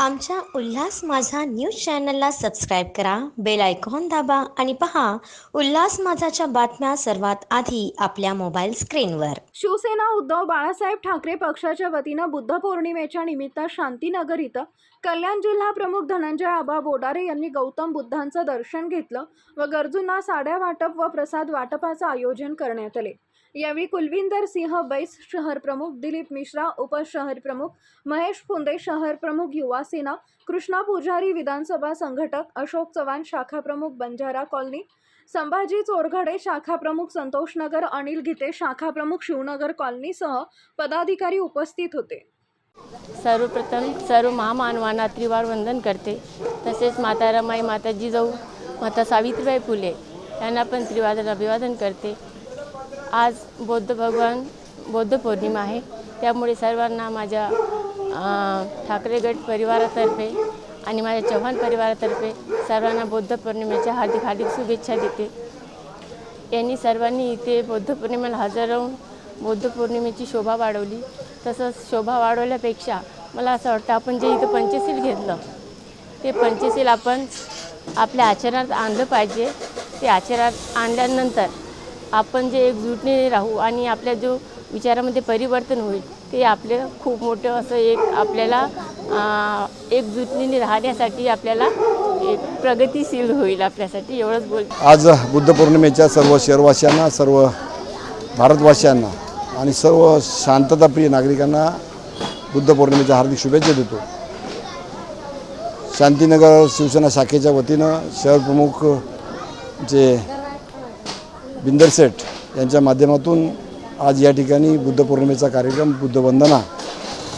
आमच्या उल्हास माझा न्यूज चॅनलला सबस्क्राईब करा बेल आयकॉन दाबा आणि पहा उल्हास माझाच्या बातम्या सर्वात आधी आपल्या मोबाईल स्क्रीनवर. शिवसेना उद्धव बाळासाहेब ठाकरे पक्षाच्या वतीनं बुद्ध पौर्णिमेच्या निमित्त शांतीनगर इथं कल्याण जिल्हा प्रमुख धनंजय आबा बोडारे यांनी गौतम बुद्धांचं दर्शन घेतलं व गरजूंना साड्या वाटप व प्रसाद वाटपाचं आयोजन करण्यात आले. यावेळी कुलविंदर सिंह बैस शहर प्रमुख दिलीप मिश्रा उपशहर प्रमुख महेश फुंदे शहर प्रमुख युवा सेना कृष्णा पुजारी विधानसभा संघटक अशोक चव्हाण शाखा प्रमुख बंजारा कॉलनी संभाजी चोरघडे शाखा प्रमुख संतोष नगर अनिल गीते शाखा प्रमुख शिवनगर कॉलनीसह पदाधिकारी उपस्थित होते. सर्वप्रथम सर्व महामानवांना त्रिवार वंदन करते. तसेच माता रमाई माता जिजाऊ माता सावित्रीबाई फुले यांना पण त्रिवादन अभिवादन करते. आज बौद्ध भगवान बौद्ध पौर्णिमा आहे. त्यामुळे सर्वांना माझ्या ठाकरे गट परिवारातर्फे आणि माझ्या चव्हाण परिवारातर्फे सर्वांना बौद्ध पौर्णिमेच्या हार्दिक हार्दिक शुभेच्छा देते. यांनी सर्वांनी इथे बौद्ध पौर्णिमेला हजर राहून बौद्ध पौर्णिमेची शोभा वाढवली. तसंच शोभा वाढवल्यापेक्षा मला असं वाटतं आपण जे इथं पंचशील घेतलं ते पंचशील आपण आपल्या आचरणात आणलं पाहिजे. ते आचरणात आणल्यानंतर आपण जे एकजुटने राहू आणि आपल्या जो विचारामध्ये परिवर्तन होईल ते आपलं खूप मोठं असं एक आपल्याला अं, एकजुटीने राहण्यासाठी आपल्याला एक प्रगतीशील होईल आपल्यासाठी एवढंच बोल. आज बुद्ध पौर्णिमेच्या सर्व शहरवासियांना सर्व भारतवासियांना आणि सर्व शांतताप्रिय नागरिकांना बुद्ध पौर्णिमेच्या हार्दिक शुभेच्छा देतो. शांतीनगर शिवसेना शाखेच्या वतीनं शहर प्रमुख जे बिंदर सेठ यांच्या माध्यमातून आज या ठिकाणी बुद्ध पौर्णिमेचा कार्यक्रम बुद्धवंदना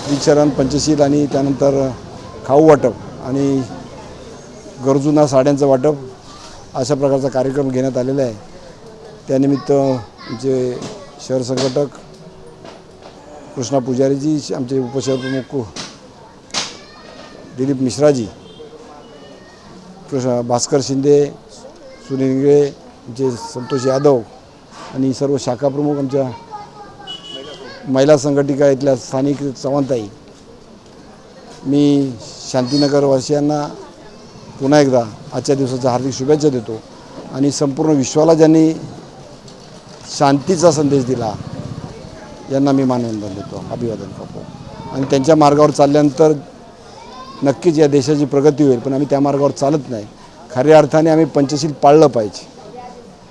वंदना पंचशील आणि त्यानंतर खाऊ वाटप आणि गरजूंना साड्यांचं वाटप अशा प्रकारचा कार्यक्रम घेण्यात आलेला आहे. त्यानिमित्त जे शहर संघटक कृष्णा पुजारीजी आमचे उपशहरप्रमुख दिलीप मिश्राजी कृष्ण भास्कर शिंदे सुनील इंगळे आमचे संतोष यादव आणि सर्व शाखा प्रमुख आमच्या महिला संघटिका इथल्या स्थानिक चव्हाणताई. मी शांतीनगरवासियांना पुन्हा एकदा आजच्या दिवसाच्या हार्दिक शुभेच्छा देतो आणि संपूर्ण विश्वाला ज्यांनी शांतीचा संदेश दिला यांना मी मानवंदन देतो. अभिवादन करतो. आणि त्यांच्या मार्गावर चालल्यानंतर नक्कीच या देशाची प्रगती होईल पण आम्ही त्या मार्गावर चालत नाही. खऱ्या अर्थाने आम्ही पंचशील पाळलं पाहिजे.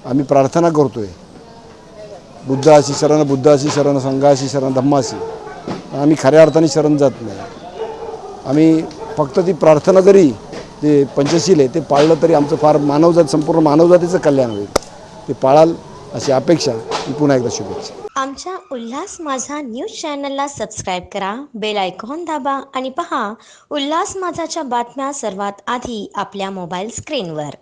आम्ही प्रार्थना करतो आहे बुद्धाशी शरण बुद्धाशी शरण संघाशी शरण धम्माशी. आम्ही खऱ्या अर्थाने शरण जात नाही. आम्ही फक्त ती प्रार्थना जरी जे पंचशील आहे ते पाळलं तरी आमचं फार मानवजात संपूर्ण मानवजातीचं कल्याण होईल. ते पाळाल अशी अपेक्षा पुन्हा एकदा शुभेच्छा. आमच्या उल्हास माझा न्यूज चॅनलला सबस्क्राईब करा बेल आयकॉन दाबा आणि पहा उल्हास माझाच्या बातम्या सर्वात आधी आपल्या मोबाईल स्क्रीनवर.